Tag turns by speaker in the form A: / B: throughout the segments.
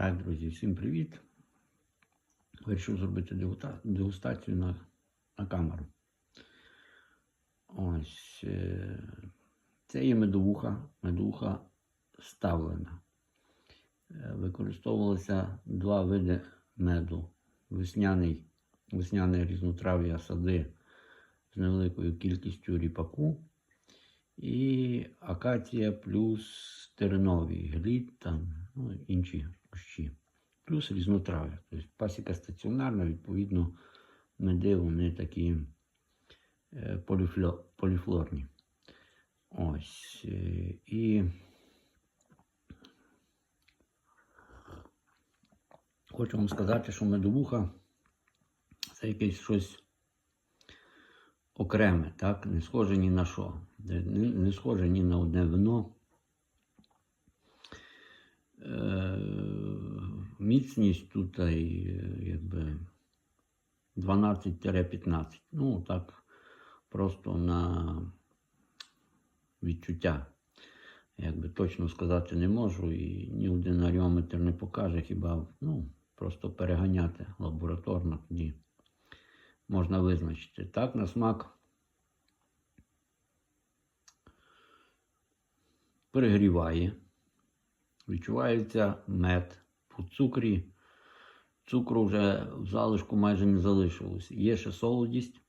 A: Так, друзі, всім привіт. Вирішив зробити дегустацію на, на камеру. Ось. е, Це є медовуха, медовуха ставлена. Е, Використовувалося два види меду. Весняний, весняне різнотрав'я сади з невеликою кількістю ріпаку. І акація плюс тереновий глід, там, ну, інші кущі. Плюс різнотрав'я. Тобто пасіка стаціонарна, відповідно, меди вони такі е, поліфло, поліфлорні. Ось. е, І хочу вам сказати, що медовуха це якесь щось окреме, так? Не схоже ні на що. Не, схоже ні на одне вино. Е, міцність тут е, якби 12-15. Ну, так, просто на відчуття. Якби точно сказати не можу, і ні один аріометр не покаже, хіба ну, просто переганяти лабораторно тоді можна визначити. Так, на смак перегріває. Відчувається мед по цукрі. Цукру вже в залишку майже не залишилось. Є ще солодість,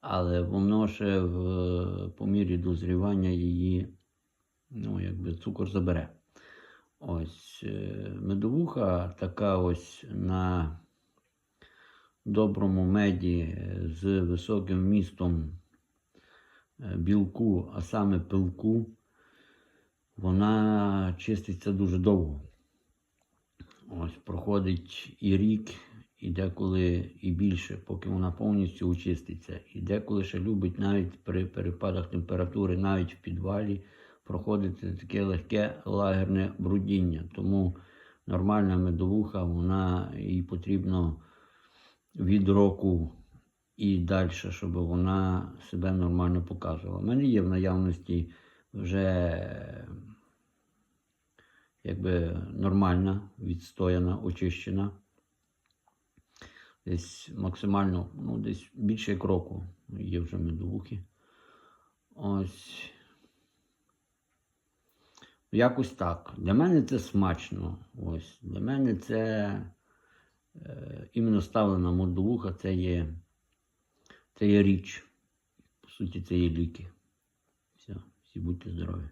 A: але воно ще в, по мірі дозрівання її, ну, якби цукор забере. Ось е, медовуха така ось на доброму меді з високим вмістом е, білку, а саме пилку, вона чиститься дуже довго. Ось проходить і рік, і деколи і більше, поки вона повністю очиститься. І деколи ще любить навіть при перепадах температури, навіть в підвалі, проходити таке легке лагерне брудіння. Тому нормальна медовуха, вона їй потрібно від року і далі, щоб вона себе нормально показувала. У мене є в наявності вже якби нормальна, відстояна, очищена. Десь максимально, ну, десь більше як року є вже медовухи. Ось. Якось так. Для мене це смачно. Ось. Для мене це е, іменно ставлена медовуха, це є, це є річ. По суті, це є ліки. Все, всі будьте здорові.